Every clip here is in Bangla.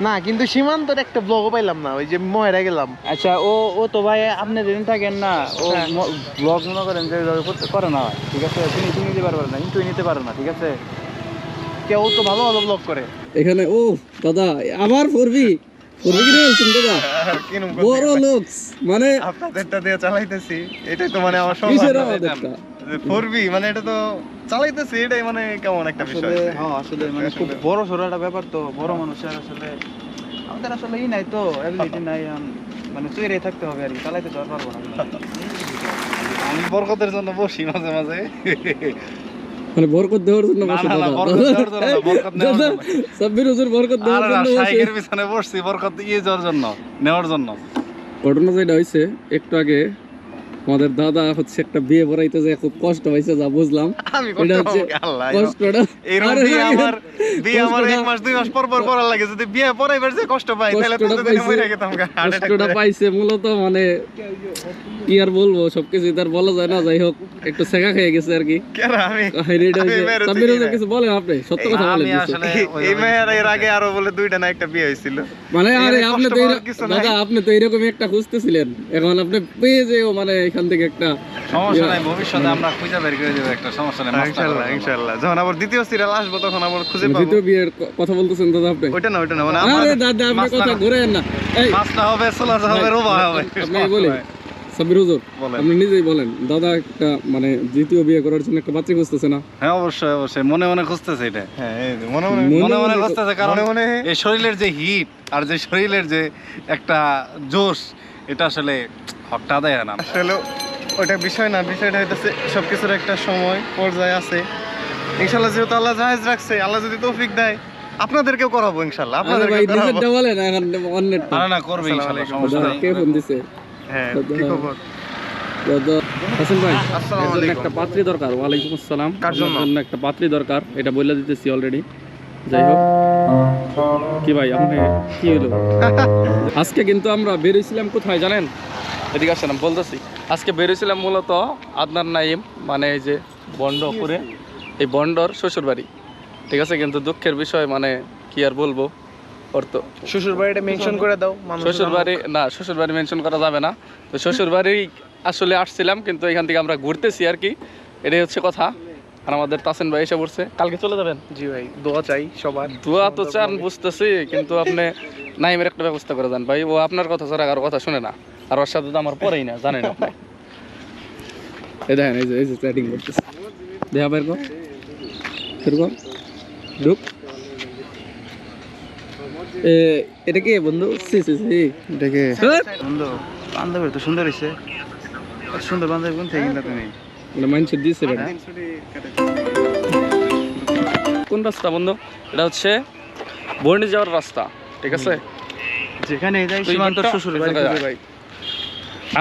না কিন্তু সীমান্তর একটা ব্লগও পাইলাম না ওই যে ময়রা গেলাম। আচ্ছা ও ও তো ভাই আপনি যেদিন থাকেন না ও হ্যাঁ। ব্লগ মনে করেন যে করে না ঠিক আছে? তুমি তুমি নিতে পারবে না কিন্তু নিতে পারো না ঠিক আছে? কেউ তো ভালো ভালো ব্লগ করে। এখানে ও দাদা আবার ফোরবি ফোরবি কিনে বলছেন দাদা? বড় লোকস মানে আপনাদেরটা দিয়ে চালাইতেছি এটাই তো মানে আমার আমাদেরটা ফোরবি মানে এটা তো চালাইতেছি এটাই মানে কেমন একটা বিষয় হ্যাঁ আসলে মানে খুব বড় সড়ো একটা ব্যাপার তো বড় মানুষের আসলে আমাদের আসলে ই নাই তো অ্যাবিলিটি নাই মানে তৈরি থাকতে হবে আর কি চালাইতে তো পারব না। আমি বরকতের জন্য বসি মাঝে মাঝে। মানে বরকত দেওয়ার জন্য বসে দাদা সাব্বির হুজুর বরকত দেওয়ার জন্য বসে। শাইখের পিছনে বসছি বরকত ইয়ে যাওয়ার জন্য নেওয়ার জন্য। ঘটনা যেটা হয়েছে একটু আগে আমাদের দাদা হচ্ছে একটা বিয়ে পড়াইতে যে খুব কষ্ট হয়েছে যা বুঝলাম। এটা হচ্ছে পাবো কি আল্লাহ কষ্টটা এরকম আরে বিয়ে না, আমার বিয়ে আমার এক মাস দুই মাস পর পর করার লাগে। যদি বিয়ে পরাইবার যে কষ্ট পাই তাহলে তো কষ্টটা মরে গেতাম গা, heart attack কষ্টটা পাইছে মূলত মানে কি আর বলব সবকিছু তার বলা যায় না যাই হোক একটু শেখা খেয়ে গেছে আর কি। কিছু বলেন আপনি? সত্য কথা বলেন আমি কিছু। আসলে এই মেয়ের এর আগে আরও বলে দুইটা না একটা বিয়ে হয়েছিল। মানে আরে আপনি তো এরকম- দাদা আপনি তো এরকমই একটা খুঁজতেছিলেন। এখন আপনি পেয়ে যেও মানে এখান থেকে একটা সমস্যা নাই ভবিষ্যতে আমরা খুঁজে বের করে দেবো একটা সমস্যা নাই ইনশাআল্লাহ ইনশাআল্লাহ যখন আবার দ্বিতীয় সিরিয়াল আসব তখন আবার খুঁজে পাবো। দ্বিতীয় বিয়ের কথা বলতেছেন দাদা আপনি? ওইটা না ওইটা না মানে আরে দাদা আপনি কথা ঘুরেন না। এই মাছটা হবে সোলা হবে রোবা হবে। আপনি বলি সাব্বির হুজুর বলেন। আপনি নিজেই বলেন দাদা একটা মানে দ্বিতীয় বিয়ে করার জন্য একটা বাচ্চা খুঁজতেছে না? হ্যাঁ অবশ্যই অবশ্যই মনে মনে খুঁজতেছে এটা। হ্যাঁ মনে মনে মনে মনে মনে মনে- খুঁজতেছে কারণ মনে মনে এই শরীরের যে হিট আর যে শরীরের যে একটা জোশ এটা আসলে হকটা হয় না আসলে ওটা বিষয় না বিষয়টা হইতেছে সবকিছুর একটা সময় পর্যায়ে আছে। ইনশাল্লাহ যেহেতু আল্লাহ জাহেজ রাখছে আল্লাহ যদি তৌফিক দেয় আপনাদেরকেও করাবো ইনশাল্লাহ করাবো। নিজেরটা বলেন এখন অন্যেরটা না না করবে ইনশাআল্লাহ সমস্যা নাই। কে ফোন দিছে? হ্যাঁ কি খবর? হাসান ভাই আসসালামু আলাইকুম। একটা পাত্রী দরকার ওয়ালাইকুম আসসালাম। কার জন্য? একটা পাত্রী দরকার এটা বলে দিতেছি অলরেডি যাই হোক। কি ভাই আপনি কি হলো আজকে কিন্তু আমরা বেরিয়েছিলাম কোথায় জানেন? এদিকে আসেন আমি বলতেছি আজকে বেরিয়েছিলাম মূলত আদনার নাইম মানে এই যে বন্ডপুরে এই বন্ডর শ্বশুর বাড়ি ঠিক আছে? কিন্তু দুঃখের বিষয় মানে কি আর বলব ওর তো শ্বশুর বাড়িটা মেনশন করে দাও মানুষ শ্বশুর বাড়ি না শ্বশুর বাড়ি মেনশন করা যাবে না। তো শ্বশুর বাড়ি আসলে আসছিলাম কিন্তু এখান থেকে আমরা ঘুরতেছি আর কি। এটাই হচ্ছে কথা। আর আমাদের তাসেন ভাই এসে পড়ছে। কালকে চলে যাবেন? জি ভাই দোয়া চাই সবার। দোয়া তো চান বুঝতেছি কিন্তু আপনি নাইমের একটা ব্যবস্থা করে দেন। ভাই ও আপনার কথা ছাড়া কারও কথা শুনে না। আর ওর সাথে তো আমার পরেই না জানেন আপনি। এই দেখেন এই যে এই যে চ্যাটিং করতেছে। দেখা বের কর। বের কর। ঢুক। এ, এটা কি বন্ধু? সি সি সি। দেখে? বন্ধু বান্ধবী তো সুন্দর হয়েছে সুন্দর বান্ধবী কোন থেকে কিনলা তুমি? মানে দিচ্ছে বেটা। কোন রাস্তা বন্ধু? এটা হচ্ছে বর্ণি যাওয়ার রাস্তা ঠিক আছে? যেখানে যাই একটা- শ্বশুর বাড়ি এই জায়গায়। খুঁজে পাই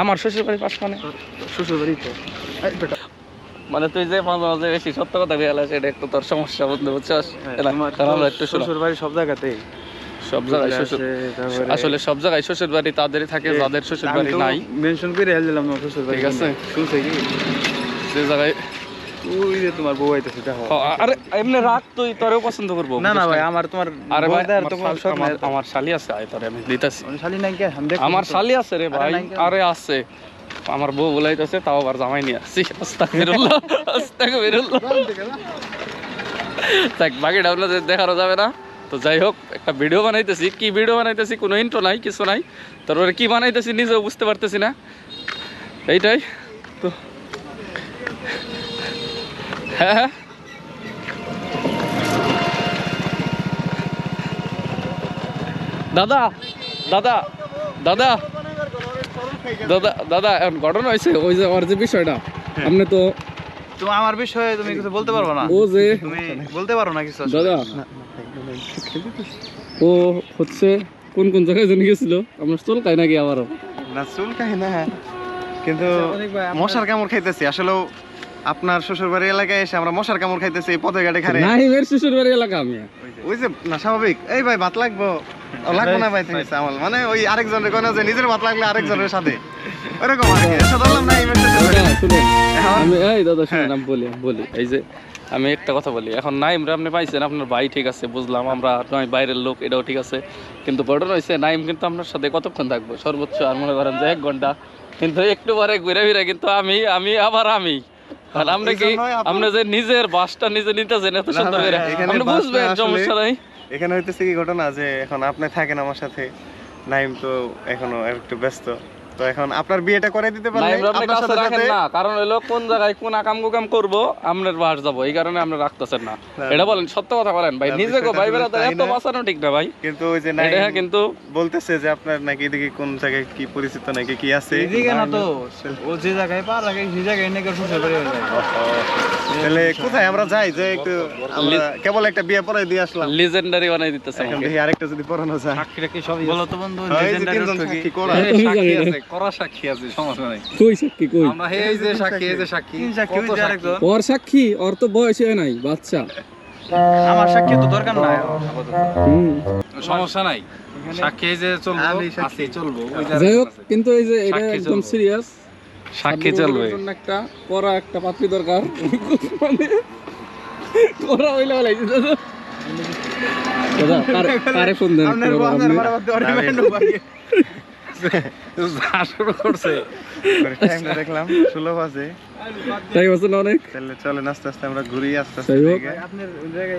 আমার শ্বশুর বাড়ি পাশ মানে শ্বশুর বাড়ি তো মানে তুই যে মাঝে মাঝে বেশি সত্য কথা বেয়ালাস এটা একটু তোর সমস্যা বন্ধু বুঝছস? আমরা একটু শ্বশুর বাড়ি সব জায়গাতেই? সব জায়গায় শ্বশুর আসলে সব জায়গায় শ্বশুর বাড়ি তাদেরই থাকে যাদের শ্বশুর বাড়ি নাই। মেনশন করে হেল দিলাম শ্বশুর বাড়ি ঠিক আছে। শুনছে কি? সে জায়গায় ওই যে তোমার বউ আইতেছে দেখো। আরে এমনি তুই তোরেও পছন্দ করব না না ভাই আমার তোমার আরে ভাই বউদের আমার শাল- আছে আয় তোরে আমি দিতেছি। আমার শালি নাই কে? আমার শালি আছে রে ভাই আরে আছে। আমার বউ বলাইতেছে তাও আবার জামাই নিয়ে আসছি। আস্তাগফিরুল্লাহ আস্তাগফিরুল্লাহ। দেখ আপনাদের দেখানো যাবে না। তো যাই হোক একটা ভিডিও বানাইতেছি। কি ভিডিও বানাইতেছি? কোনো ইন্ট্রো নাই কিছু নাই। তারপরে কি বানাইতেছি? নিজেও বুঝতে পারতেছি না। এইটাই তো। হ্যাঁ হ্যাঁ দাদা দাদা দাদা। দাদা দাদা এখন ঘটনা হয়েছে ওই যে ওর যে বিষয়টা আপনি তো তুমি আমার বিষয়ে তুমি কিছু বলতে পারব না? ও যে তুমি বলতে পারো না কিছু দাদা। ও হচ্ছে কোন কোন জায়গায় জানি গেছিল? আপনার চুল খাই নাকি আবারও? না চুল কাহি না। কিন্তু মশার কামড় খাইতেছি। আসলে আপনার শ্বশুর বাড়ি এলাকায় এসে আমরা মশার কামড় খাইতেছি পথে ঘাটে খারে নাহিমের শ্বশুর বাড়ি এলাকা আমি। ওই যে না স্বাভাবিক। এই ভাই ভাত লাগবো? লাগবো না ভাই আছে আমার। মানে ওই আরেকজনের কোনো যে নিজের ভাত লাগলে আরেকজনের সাথে। ওরকম আর কি। এসে ধরলাম না এই আমি এই দাদা শুনেন আমি বলি বলি। এই যে আমি একটা কথা বলি। এখন নাইম রে আপনি পাইছেন আপনার ভাই ঠিক আছে বুঝলাম। আমরা নয় বাইরের লোক এটাও ঠিক আছে। কিন্তু ঘটনা হয়েছে নাইম কিন্তু আপনার সাথে কতক্ষণ থাকব? সর্বোচ্চ আর মনে করেন যে এক ঘণ্টা। কিন্তু একটু পরে ঘুরে ফিরে কিন্তু আমি আমি আবার আমি। আর আমরা কি আমরা যে নিজের বাসটা নিজে নিতেছেন এত সুন্দর করে? আপনি বুঝবেন সমস্যা নাই। এখানে হইতেছে কি ঘটনা যে এখন আপনি থাকেন আমার সাথে নাইম তো এখনও একটু ব্যস্ত। তো এখন আপনার বিয়েটা করে দিতে পারলে আপনার সাথে রাখেন সাথে না কারণ হলো কোন জায়গায় কোন আকাম কুকাম করব আপনার বাস যাব এই কারণে আমরা রাখতেছেন না। এটা বলেন সত্য কথা বলেন ভাই নিজে গো ভাই আসলে এত না। বাঁচানো ঠিক না ভাই। কিন্তু ওই যে নাইম এটা কিন্তু বলতেছে যে আপনার নাকি এদিকে কোন জায়গায় কি পরিচিত নাকি কি আছে? এদিকে না তো ও যে জায়গায় পা রাখে সেই জায়গায় নাকি শ্বশুর বাড়ি হয়ে যায় তাহলে কোথায় আমরা যাই? যে একটু আমরা কেবল একটা বিয়ে পরে দিয়ে আসলাম। লিজেন্ডারি বানাই দিতেছে এখন দেখি আরেকটা যদি পড়ানো যায়। বলো তো বন্ধু হ্যাঁ, অর্থ কি? করা। জানি না। করা সাক্ষী আছে সমস্যা নাই। কই সাক্ষী কই? আমরা এই যে সাক্ষী এই যে সাক্ষী সাক্ষী কত হইছে আরেকজন। ওর সাক্ষী ওর তো বয়স হয় নাই বাচ্চা। আমার সাক্ষী তো দরকার নাই। সমস্যা নাই। সাক্ষী যে চলবো আমি সাক্ষী। চলবো যাই হোক কিন্তু এই যে এটা একদম। সিরিয়াস সাক্ষী চলবে। একটা করা একটা পাত্রী দরকার। মানে করা হইলে ভালো দাদা। কারে ফোন দেন যা শুরু করছে। টাইমটা দেখলাম ষোলো বাজে। তাই অনেক? তাহলে চলেন আস্তে আস্তে আমরা ঘুরি আস্তে আস্তে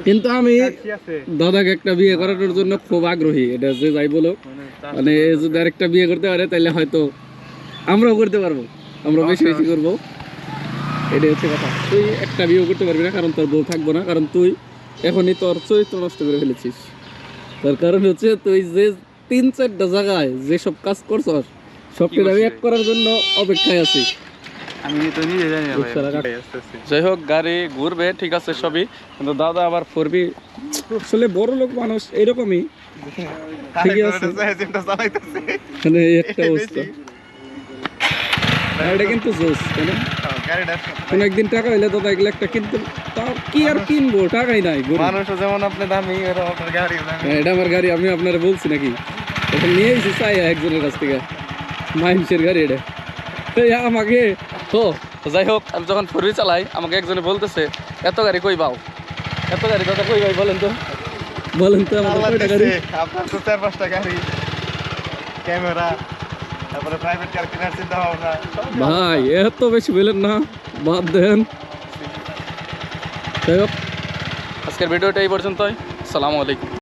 কিন্তু আমি দাদাকে একটা বিয়ে করানোর জন্য খুব আগ্রহী এটা যে যাই বলো মানে যদি আরেকটা বিয়ে করতে পারে তাহলে হয়তো আমরাও করতে পারব। আমরা বেশি বেশি করব। এটাই হচ্ছে কথা। তুই একটা বিয়ে করতে পারবি না কারণ তোর বউ থাকব না কারণ তুই এখনই তোর চরিত্র নষ্ট করে ফেলেছিস। তার কারণ হচ্ছে তুই যে তিন চারটা জায়গায় যেসব কাজ সবটা আমি এক করার জন্য অপেক্ষায় আছি। যাই হোক গাড়ি ঘুরবে ঠিক আছে সবই। কিন্তু দাদা আবার ফোরবি আসলে বড় লোক মানুষ এরকমই। ঠিকই আছে। মানে একটা অবস্থা। কিন্তু জোস তাই না? কোনো একদিন টাকা হইলে দাদা এগুলো একটা কিনতে তাও কি আর কিনবো? টাকাই নাই গরু। মানুষও যেমন আপনি দামি আপনার দামি হ্যাঁ, এটা আমার গাড়ি আমি আপনারা বলছি নাকি? এটা নিয়ে এসেছি চাই একজনের কাছ থেকে। মাইন্সের গাড়ি এটা। এই আমাকে তো যাই হোক আমি যখন ফোরবি চালাই আমাকে একজনে বলতেছে এত গাড়ি কই পাও? এত গাড়ি দাদা কই ভাই বলেন তো? বলেন তো আমাদের কয়টা গাড়ি? আপনার তো চার পাঁচটা গাড়ি। ক্যামেরা তারপরে প্রাইভেট কার কেনার চিন্তা ভাবনা ভাই এত বেশি বলেন না বাদ দেন। যাই হোক আজকের ভিডিওটা এই পর্যন্তই। আসসালামু আলাইকুম।